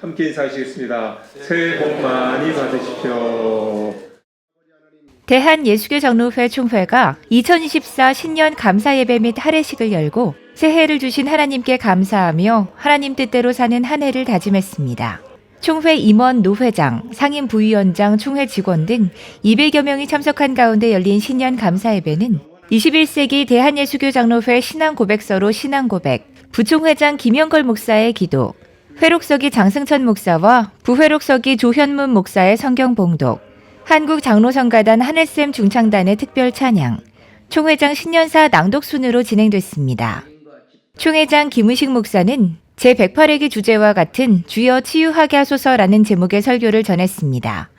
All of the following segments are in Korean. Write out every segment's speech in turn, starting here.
함께 인사하시겠습니다. 새해 복 많이 받으십시오. 대한예수교 장로회 총회가 2024 신년 감사 예배 및 할애식을 열고 새해를 주신 하나님께 감사하며 하나님 뜻대로 사는 한 해를 다짐했습니다. 총회 임원 노회장, 상임 부위원장, 총회 직원 등 200여 명이 참석한 가운데 열린 신년 감사 예배는 21세기 대한예수교 장로회 신앙 고백서로 신앙 고백, 부총회장 김영걸 목사의 기도, 회록서기 장승천 목사와 부회록서기 조현문 목사의 성경 봉독, 한국 장로성가단 하늘샘 중창단의 특별 찬양, 총회장 신년사 낭독 순으로 진행됐습니다. 총회장 김은식 목사는 제108회기 주제와 같은 주여 치유하게 하소서라는 제목의 설교를 전했습니다.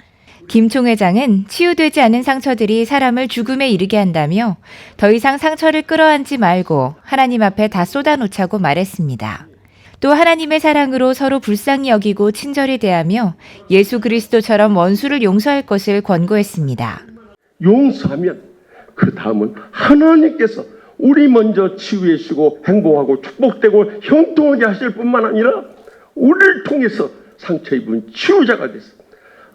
김 총회장은 치유되지 않은 상처들이 사람을 죽음에 이르게 한다며 더 이상 상처를 끌어안지 말고 하나님 앞에 다 쏟아놓자고 말했습니다. 또 하나님의 사랑으로 서로 불쌍히 여기고 친절히 대하며 예수 그리스도처럼 원수를 용서할 것을 권고했습니다. 용서하면 그 다음은 하나님께서 우리 먼저 치유해주시고 행복하고 축복되고 형통하게 하실 뿐만 아니라 우리를 통해서 상처 입은 치유자가 됐어.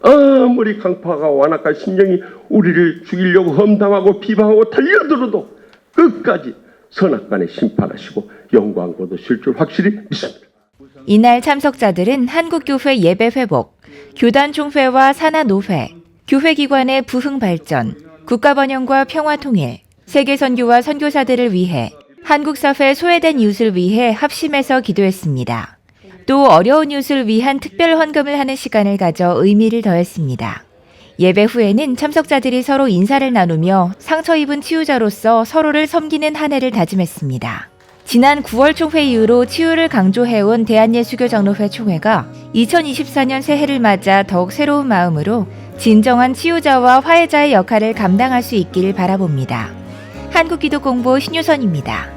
아무리 강파가 완악한 심령이 우리를 죽이려고 험담하고 비방하고 달려들어도 끝까지 선악간에 심판하시고 영광 거두실 줄 확실히 믿습니다. 이날 참석자들은 한국교회 예배 회복, 교단 총회와 산하 노회, 교회 기관의 부흥 발전, 국가 번영과 평화 통일, 세계 선교와 선교사들을 위해 한국 사회 소외된 이웃을 위해 합심해서 기도했습니다. 또 어려운 이웃을 위한 특별 헌금을 하는 시간을 가져 의미를 더했습니다. 예배 후에는 참석자들이 서로 인사를 나누며 상처 입은 치유자로서 서로를 섬기는 한 해를 다짐했습니다. 지난 9월 총회 이후로 치유를 강조해온 대한예수교 장로회 총회가 2024년 새해를 맞아 더욱 새로운 마음으로 진정한 치유자와 화해자의 역할을 감당할 수 있기를 바라봅니다. 한국기도공보 신유선입니다.